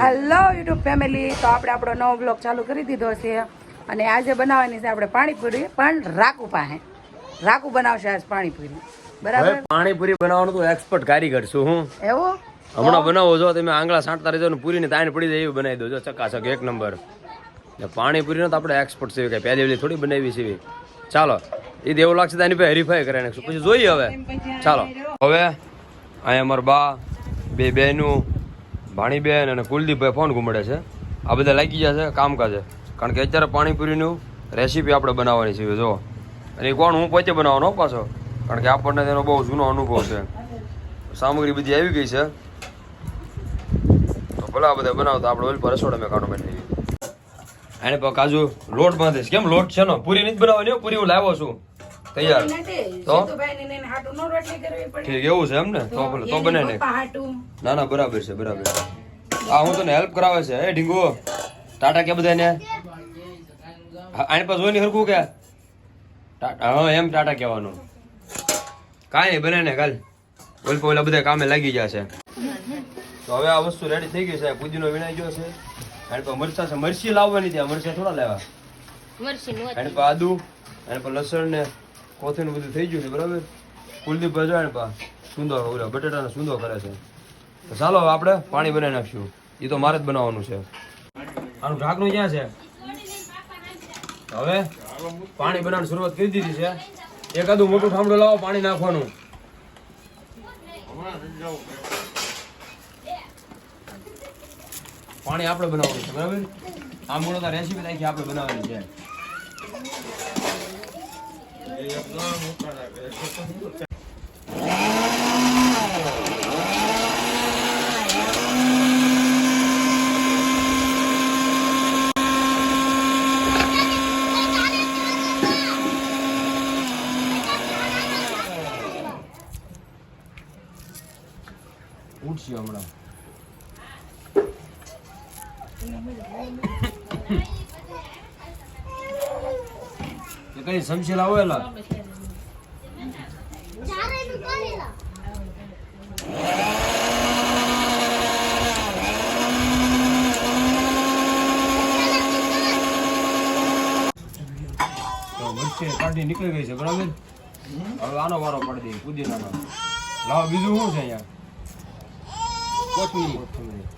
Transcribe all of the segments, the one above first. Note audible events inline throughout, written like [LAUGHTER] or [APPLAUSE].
Hello YouTube family તો આપણે આપણો નવો બ્લોગ ચાલુ કરી દીધો છે. અને આજે બનાવવાની છે આપણે પાણીપુરી પણ રાખું પાસે. રાખુ બનાવશે આજ પાણીપુરી. બરાબર? પાણીપુરી બનાવવાનું તો એક્સપર્ટ કારીગર છું હું. એવું? હમણાં બનાવો છો તમે આંગળા સાંટતા રહેજો ને પૂરીની તાણ પડી જાય એવી બનાવી દો ચકાચક એક નંબર. ને પાણીપુરીનો તો આપણે એક્સપર્ટ છે કે પહેલી થોડી બનાવી છે ચાલો એ દેવું એવું લાગશે તો એની પાસે હરીફાઈ કરે નાખશું. પછી જોઈએ હવે. ચાલો. હવે અહીંયા અમારા બા, બે બહેનો, ભાણીબેન અને કુલદીપભાઈ ફોન ઘૂમડે છે. આ બધા લાગી ગયા છે કામકાજે. કારણ કે અત્યારે પાણીપુરીનું રેસીપી આપણે બનાવવાની છે, જો. અને એ કોણ, હું પોતે બનાવવાનો પાછો. કારણ કે આપણને તેનો બહુ જૂનો અનુભવ છે. સામગ્રી બધી આવી ગઈ છે. તો ભલે આ બધા બનાવતા, આપણે ઓલ પર રસોડા મેં કાઢો બેઠી એને કાજુ લોટ બાંધીશ કેમ લોટ છે ને? પૂરી નથી બનાવવાની પૂરી હું લાવ્યો છું. તૈયાર? તો? ઠીક એવું છે એમ ને? તો ભલે તો બને ને. ના ના બરાબર છે બરાબર છે. આ હું તને હેલ્પ કરાવે છે એ ઢીંગો ટાટા કે બધાને આને પાસે જોઈને હરકું કે? ટાટા હા એમ ટાટા કહેવાનું. કાંઈ નહીં બને ને કાલ ઓલ ઓલા બધા કામે લાગી ગયા છે. તો હવે આ વસ્તુ રેડી થઈ ગઈ છે. પૂજીનો વીણાઈ ગયો છે. એની પર મરચા છે. મરચી લાવવાની ત્યાં મરચા થોડા લેવા એની પર આદુ એની પર લસણ ને કોથળીનું બધું થઈ ગયું છે, બરાબર? કુલદીપ ભાઈ પા સુંદો ઓલા બટેટાનો સુંદો કરે છે. તો ચાલો આપણે પાણી બનાવી નાખશું. એ તો મારે જ બનાવવાનું છે. આનું ઢાંકણું ક્યાં છે? હવે પાણી બનાવવાની શરૂઆત કરી દીધી છે. એકાદું મોટું ઠામડું લાવો, પાણી નાખવાનું. પાણી આપણે બનાવવાનું છે, બરાબર? આમ ગુણતા રેસીપી નાખી આપણે બનાવવાની છે. ઉઠશે હમણાં. કઈ સમસી લાવો એલા પાટી નીકળી ગઈ છે બરાબર? હવે આનો વારો પડી દે પુદીનાનો. લાવ બીજું શું છે અહીંયા? કોથમીર. કોથમીર.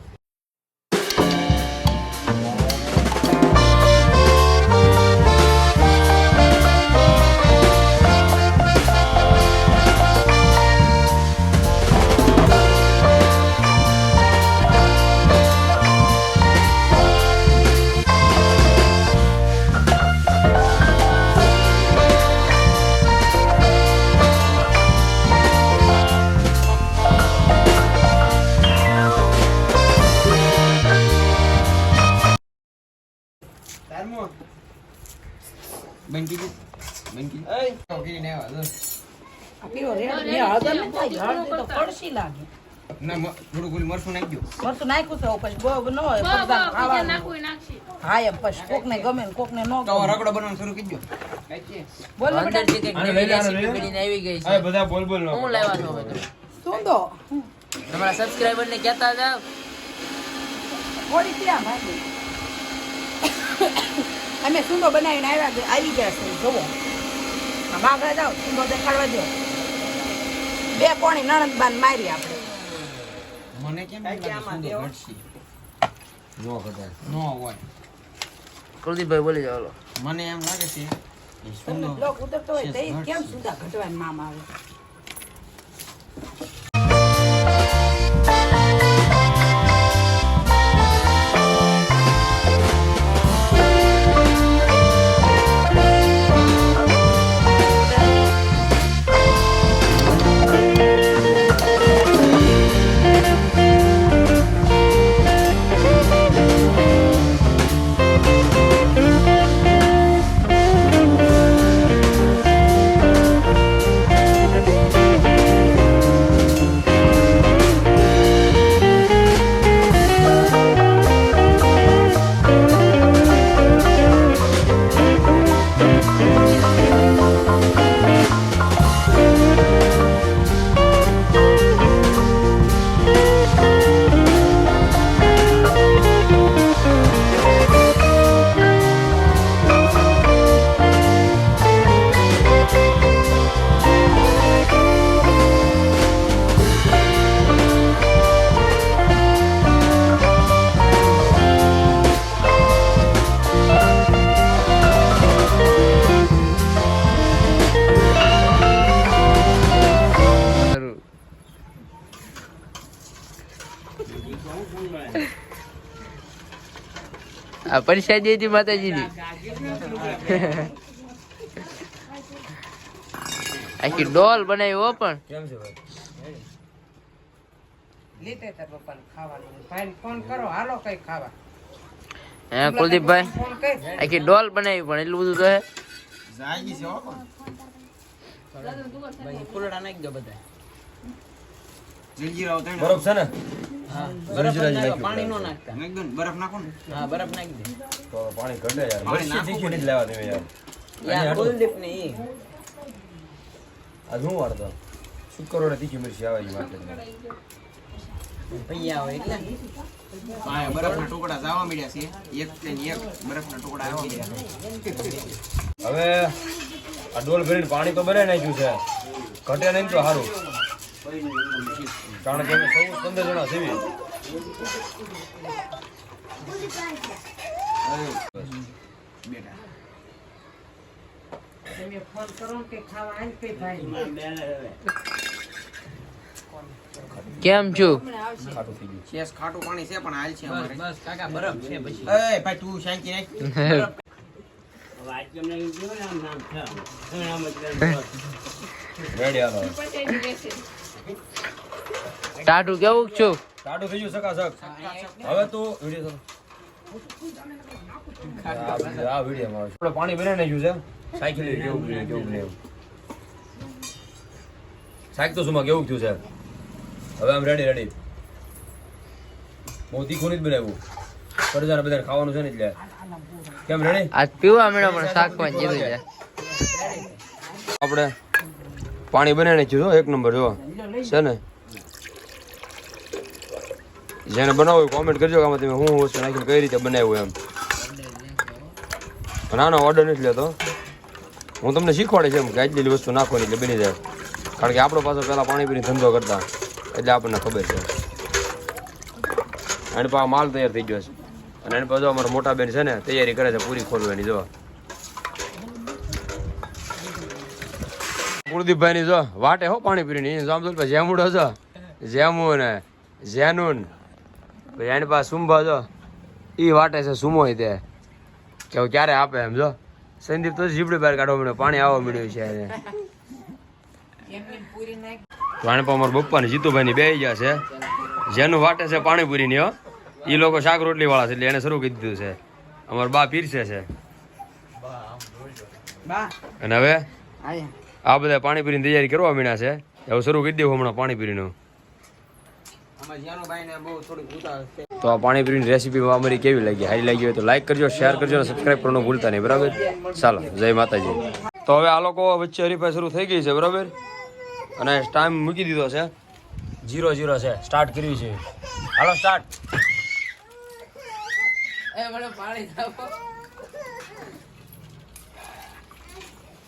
એ કોકરી ને આવા પડશી લાગે. ના થોડું ગુલ મરસું નાખી દો મરતું નાખ્યું છે પછી બહુ ન હોય પડદાનું ખાવાનું. હા એમ પછી કોક ને ગમે ને કોક ને ન તો રગડો બનાવવાનું શરૂ કરી દો કાંઈ બોલો બેટા. આને લઈ લે, આને લઈ લે. બધા બોલ બોલ હું લેવાનો હવે શું દો તમારા સબસ્ક્રાઇબર ને કહેતા જાવ થોડી ત્યાં ભાગી અમે સુંદો બનાવીને આવ્યા આવી ગયા છે જોવો માગા જાઓ સુંદો દેખાડવા દો બે કોણી નણંદ બાન મારી આપણે. મને કેમ નો કદાચ. નો હોય. કુલદીપભાઈ બોલી જાવ. મને એમ લાગે છે ઉતરતો હોય તો કેમ સુધા ઘટવાનું નામ આવે? આ પરીક્ષા જે હતી માતાજીની. આખી ડોલ બનાવી હો પણ. કેમ છે ભાઈ? લીધે પપ્પાને ખાવાનું. ભાઈને ફોન કરો હાલો કઈ ખાવા. હે કુલદીપભાઈ આખી ડોલ બનાવી પણ એટલું બધું તો હે. જાગી છે હો ફૂલડા નાખી દો બધા જલજીરાઓ ત્રણ બરફ છે ને? બરફ જલજીરા જ નાખ્યું પાણી નો નાખતા. બરફ નાખો ને. હા બરફ નાખી દે. તો પાણી કઢે યાર. પાણી મરચી તીખી લેવા તમે યાર. યાર કુલદીપ ને ઈ. આ શું વાળતો શુક્રવારે તીખી મરચી આવે છે માર્કેટમાં. પૈયા હોય એટલે. હા બરફના ટુકડા જાવા મળ્યા છે. એક ને એક બરફના ટુકડા આવી ગયા હવે આ ડોલ ભરીને પાણી તો બનાવી નાખ્યું છે. ઘટે નહીં તો સારું. કારણ કે અમે ચૌદ પંદર જણા છીએ. તમે ફોન કરો કે ખાવા આજ કઈ ભાઈ. કેમ છો? ખાટું થઈ ગયું શેષ ખાટું પાણી છે પણ હાલ છે અમારે. બસ કાકા બરફ છે પછી. એ ભાઈ તું શાંતિ રેડી હાલો [LAUGHS] ટાટુ કેવું છું ટાટું થઈ ગયું સકાસક. હવે તો વિડિયો ચાલો આ વિડીયોમાં માં. આપણે પાણી બનાવી નાખ્યું છે. સાયકલ કેવું બને કેવું બને સાયક તો સુમાં કેવું થયું છે? હવે આમ રેડી રેડી બહુ તીખું નથી બનાવ્યું. પડદાને બધાને ખાવાનું છે ને એટલે. કેમ રેડી આજ પીવા મળ્યો પણ શાકમાં કીધું છે. આપણે પાણી બનાવીને છો એક નંબર જો. છે ને? જેને બનાવવું કોમેન્ટ કરજો આમાં તમે હું વસ્તુ નાખીને કઈ રીતે બનાવ્યું એમ. ના ના ઓર્ડર નથી લેતો. હું તમને શીખવાડીશ એમ કે આટલી વસ્તુ નાખવાની એટલે બની જાય. કારણ કે આપણો પાછો પહેલાં પાણીપુરી ધંધો કરતા. એટલે આપણને ખબર છે. એની પાસે માલ તૈયાર થઈ ગયો છે. અને એની પાછો અમારા મોટા બેન છે ને, તૈયારી કરે છે પૂરી ખોલવાની, જો. કુલદીપભાઈ ની જો વાટે હો પાણીપુરી ની જામદુલ જેમુડો છો. જેમુ ને જેનુન. પછી એની પાસે સુંભા જો. એ વાટે છે સુમો તે. કે ક્યારે આપે એમ જો. સંદીપ તો જીબડી બહાર કાઢવા મળ્યો પાણી આવવા મળ્યું છે એને પાણી પર અમારા બપ્પા ને જીતુભાઈ ની બે ગયા છે. જેનું વાટે છે પાણીપુરી ની હો. એ લોકો શાક રોટલી વાળા છે એટલે એને શરૂ કરી દીધું છે. અમાર બા પીરસે છે. અને હવે આ બધા પાણીપુરીની તૈયારી કરવા મીણા છે. હવે શરૂ કરી દેવું હમણાં પાણીપુરીનું અમાર જાનો ભાઈ ને બહુ થોડી ઉતાવળ છે તો આ પાણીપુરીની રેસીપી અમારી કેવી લાગી? સારી લાગી હોય તો લાઈક કરજો શેર કરજો અને સબસ્ક્રાઈબ કરવાનું ભૂલતા નહીં બરાબર? ચાલો જય માતાજી. તો હવે આ લોકો વચ્ચે હરીફાઈ શરૂ થઈ ગઈ છે બરાબર? અને ટાઈમ મૂકી દીધો છે જીરો જીરો છે. સ્ટાર્ટ કર્યું છે. હાલો સ્ટાર્ટ એ મને પાણી